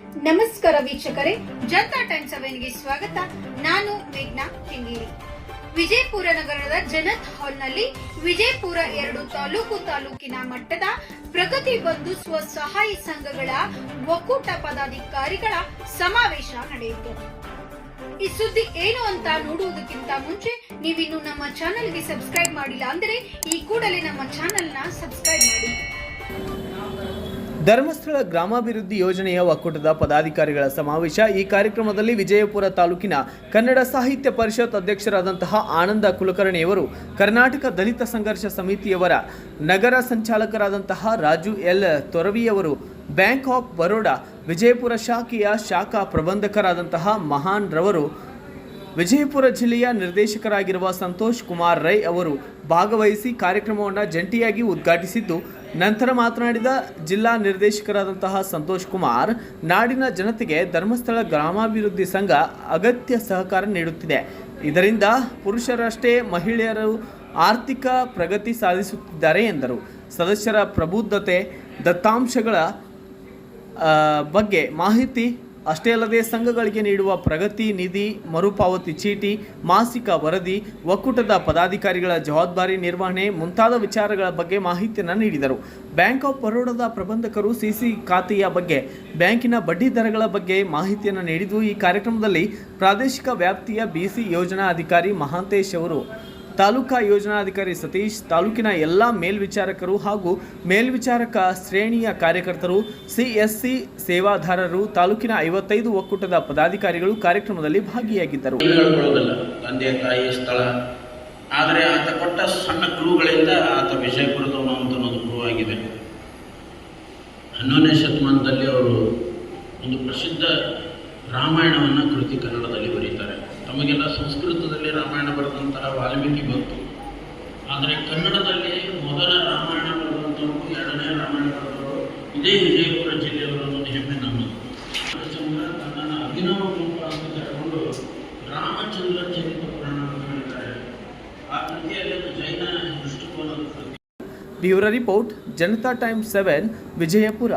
ನಮಸ್ಕಾರ ವೀಕ್ಷಕರೇ, ಜನತಾ ಟೈಮ್ ಸೆವೆನ್ಗೆ ಸ್ವಾಗತ. ನಾನು ಮೇಘ್ನಾ ಕೆಂಗೇರಿ ವಿಜಯಪುರ ನಗರದ ಜನತ್ ಹಾಲ್ನಲ್ಲಿ ವಿಜಯಪುರ ಎರಡು ತಾಲೂಕು ತಾಲೂಕಿನ ಮಟ್ಟದ ಪ್ರಗತಿ ಬಂಧು ಸ್ವಸಹಾಯ ಸಂಘಗಳ ಒಕ್ಕೂಟ ಪದಾಧಿಕಾರಿಗಳ ಸಮಾವೇಶ ನಡೆಯಿತು. ಈ ಸುದ್ದಿ ಏನು ಅಂತ ನೋಡುವುದಕ್ಕಿಂತ ಮುಂಚೆ ನೀವಿನ್ನು ನಮ್ಮ ಚಾನೆಲ್ಗೆ ಸಬ್ಸ್ಕ್ರೈಬ್ ಮಾಡಿಲ್ಲ ಅಂದ್ರೆ ಈ ಕೂಡಲೇ ನಮ್ಮ ಚಾನೆಲ್ನ ಧರ್ಮಸ್ಥಳ ಗ್ರಾಮಾಭಿವೃದ್ಧಿ ಯೋಜನೆಯ ಒಕ್ಕೂಟದ ಪದಾಧಿಕಾರಿಗಳ ಸಮಾವೇಶ ಈ ಕಾರ್ಯಕ್ರಮದಲ್ಲಿ ವಿಜಯಪುರ ತಾಲೂಕಿನ ಕನ್ನಡ ಸಾಹಿತ್ಯ ಪರಿಷತ್ ಅಧ್ಯಕ್ಷರಾದಂತಹ ಆನಂದ ಕುಲಕರ್ಣಿಯವರು, ಕರ್ನಾಟಕ ದಲಿತ ಸಂಘರ್ಷ ಸಮಿತಿಯವರ ನಗರ ಸಂಚಾಲಕರಾದಂತಹ ರಾಜು ಎಲ್ ತೊರವಿಯವರು, ಬ್ಯಾಂಕ್ ಆಫ್ ಬರೋಡಾ, ವಿಜಯಪುರ ಶಾಖೆಯ ಶಾಖಾ ಪ್ರಬಂಧಕರಾದಂತಹ ಮಹಾನ್ ರವರು ವಿಜಯಪುರ ಜಿಲ್ಲೆಯ ನಿರ್ದೇಶಕರಾಗಿರುವ ಸಂತೋಷ್ ಕುಮಾರ್ ರೈ ಅವರು ಭಾಗವಹಿಸಿ ಕಾರ್ಯಕ್ರಮವನ್ನು ಜಂಟಿಯಾಗಿ ಉದ್ಘಾಟಿಸಿದ್ದು, ನಂತರ ಮಾತನಾಡಿದ ಜಿಲ್ಲಾ ನಿರ್ದೇಶಕರಾದಂತಹ ಸಂತೋಷ್ ಕುಮಾರ್, ನಾಡಿನ ಜನತೆಗೆ ಧರ್ಮಸ್ಥಳ ಗ್ರಾಮಾಭಿವೃದ್ಧಿ ಸಂಘ ಅಗತ್ಯ ಸಹಕಾರ ನೀಡುತ್ತಿದೆ. ಇದರಿಂದ ಪುರುಷರಷ್ಟೇ ಮಹಿಳೆಯರು ಆರ್ಥಿಕ ಪ್ರಗತಿ ಸಾಧಿಸುತ್ತಿದ್ದಾರೆ ಎಂದರು. ಸದಸ್ಯರ ಪ್ರಬುದ್ಧತೆ, ದತ್ತಾಂಶಗಳ ಬಗ್ಗೆ ಮಾಹಿತಿ ಅಷ್ಟೇ ಅಲ್ಲದೆ ಸಂಘಗಳಿಗೆ ನೀಡುವ ಪ್ರಗತಿ, ನಿಧಿ, ಮರುಪಾವತಿ ಚೀಟಿ, ಮಾಸಿಕ ವರದಿ, ಒಕ್ಕೂಟದ ಪದಾಧಿಕಾರಿಗಳ ಜವಾಬ್ದಾರಿ ನಿರ್ವಹಣೆ ಮುಂತಾದ ವಿಚಾರಗಳ ಬಗ್ಗೆ ಮಾಹಿತಿಯನ್ನು ನೀಡಿದರು. ಬ್ಯಾಂಕ್ ಆಫ್ ಬರೋಡಾದ ಪ್ರಬಂಧಕರು ಸಿಸಿ ಖಾತೆಯ ಬಗ್ಗೆ, ಬ್ಯಾಂಕಿನ ಬಡ್ಡಿ ದರಗಳ ಬಗ್ಗೆ ಮಾಹಿತಿಯನ್ನು ನೀಡಿದ್ದು ಈ ಕಾರ್ಯಕ್ರಮದಲ್ಲಿ ಪ್ರಾದೇಶಿಕ ವ್ಯಾಪ್ತಿಯ ಬಿಸಿ ಯೋಜನಾ ಅಧಿಕಾರಿ ಮಹಾಂತೇಶ್ ಅವರು ತಾಲೂಕಾ ಯೋಜನಾಧಿಕಾರಿ ಸತೀಶ್, ತಾಲೂಕಿನ ಎಲ್ಲ ಮೇಲ್ವಿಚಾರಕರು ಹಾಗೂ ಮೇಲ್ವಿಚಾರಕ ಶ್ರೇಣಿಯ ಕಾರ್ಯಕರ್ತರು, ಸಿಎಸ್ಸಿ ಸೇವಾದಾರರು, ತಾಲೂಕಿನ ಐವತ್ತೈದು ಒಕ್ಕೂಟದ ಪದಾಧಿಕಾರಿಗಳು ಕಾರ್ಯಕ್ರಮದಲ್ಲಿ ಭಾಗಿಯಾಗಿದ್ದರು. ತಂದೆ, ತಾಯಿ, ಸ್ಥಳ. ಆದರೆ ಆತ ಕೊಟ್ಟ ಸಣ್ಣ ಕ್ಲೂಗಳಿಂದ ಆತ ವಿಜಯಪುರದವನು ಅಂತ ಒಂದು ಗುರುವಾಗಿದೆ ಹನ್ನೊಂದನೇ ಶತಮಾನದಲ್ಲಿ ಅವರು ಒಂದು ಪ್ರಸಿದ್ಧ ರಾಮಾಯಣವನ್ನು ಕೃತಿ ಕನ್ನಡದಲ್ಲಿ ಬರೀತಾರೆ. ತಮಗೆಲ್ಲ ಸಂಸ್ಕೃತದಲ್ಲಿ ರಾಮಾಯಣ ಬರೆದಂತಹ ವಾಲ್ಮೀಕಿ ಬಂತು ಆದರೆ ಕನ್ನಡದಲ್ಲಿ ಮೊದಲ ರಾಮಾಯಣ ಬರೆದಂಥವ್ರು, ಎರಡನೇ ರಾಮಾಯಣ ಬರೆದವರು ಇದೇ ವಿಜಯಪುರ ಜಿಲ್ಲೆಯವರ ಒಂದು ಹೆಮ್ಮೆ ನಮ್ಮದು. ತನ್ನನ್ನು ಅಭಿನವ ರೂಪ ಅಂತ ಕರೆಕೊಂಡು ರಾಮಚಂದ್ರ ಚರಿತ ಪುರಾಣ ಅಂತ ಹೇಳಿದ್ದಾರೆ. ಆ ಕೃತಿಯಲ್ಲಿ ಜೈನ ದೃಷ್ಟಿಕೋನದ ಕೃತಿ. Bureau report, Janata time seven, Vijayapura.